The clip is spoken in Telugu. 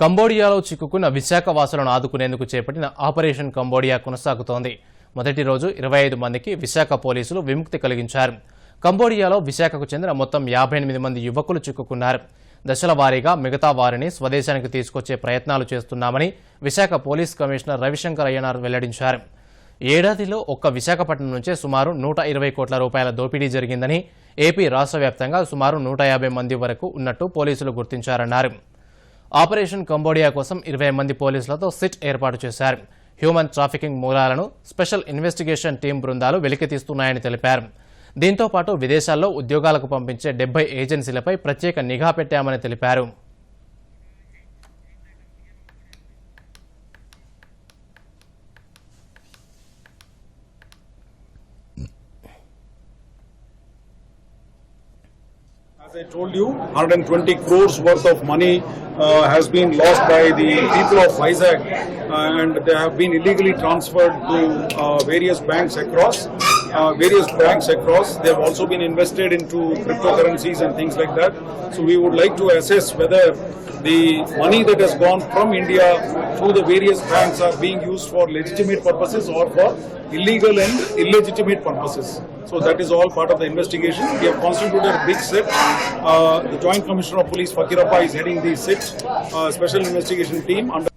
కంబోడియాలో చిక్కుకున్న విశాఖ వాసులను ఆదుకునేందుకు చేపట్టిన ఆపరేషన్ కంబోడియా కొనసాగుతోంది. మొదటి రోజు ఇరవై ఐదు మందికి విశాఖ పోలీసులు విముక్తి కలిగించారు. కంబోడియాలో విశాఖకు చెందిన మొత్తం యాభై ఎనిమిది మంది యువకులు చిక్కుకున్నారు. దశల వారీగా మిగతా వారిని స్వదేశానికి తీసుకొచ్చే ప్రయత్నాలు చేస్తున్నామని విశాఖ పోలీస్ కమిషనర్ రవిశంకర్ అయ్యనార్ వెల్లడించారు. ఏడాదిలో ఒక్క విశాఖపట్నం నుంచే సుమారు నూట ఇరవై కోట్ల రూపాయల దోపిడీ జరిగిందని ఏపీ రాష్ట్ర వ్యాప్తంగా సుమారు నూట యాభై మంది వరకు ఉన్నట్టు పోలీసులు గుర్తించారన్నారు. ఆపరేషన్ కంబోడియా కోసం ఇరవై మంది పోలీసులతో సిట్ ఏర్పాటు చేశారు. హ్యూమన్ ట్రాఫికింగ్ మూలాలను స్పెషల్ ఇన్వెస్టిగేషన్ టీం బృందాలు వెలికితీస్తున్నాయని తెలిపారు. దీంతో పాటు విదేశాల్లో ఉద్యోగాలకు పంపించే డెబ్బై ఏజెన్సీలపై ప్రత్యేక నిఘా పెట్టామని తెలిపారు. I told you, 120 crores worth of money uh, has been lost by the people of Vizag uh, and they have been illegally transferred to uh, various banks across. Uh, various banks across. They have also been invested into cryptocurrencies and things like that. So we would like to assess whether the money that has gone from India through the various banks are being used for legitimate purposes or for illegal and illegitimate purposes. So that is all part of the investigation. We have constituted a big set. Uh, the Joint Commissioner of Police Fakirappa is heading the SIT uh, Special Investigation Team under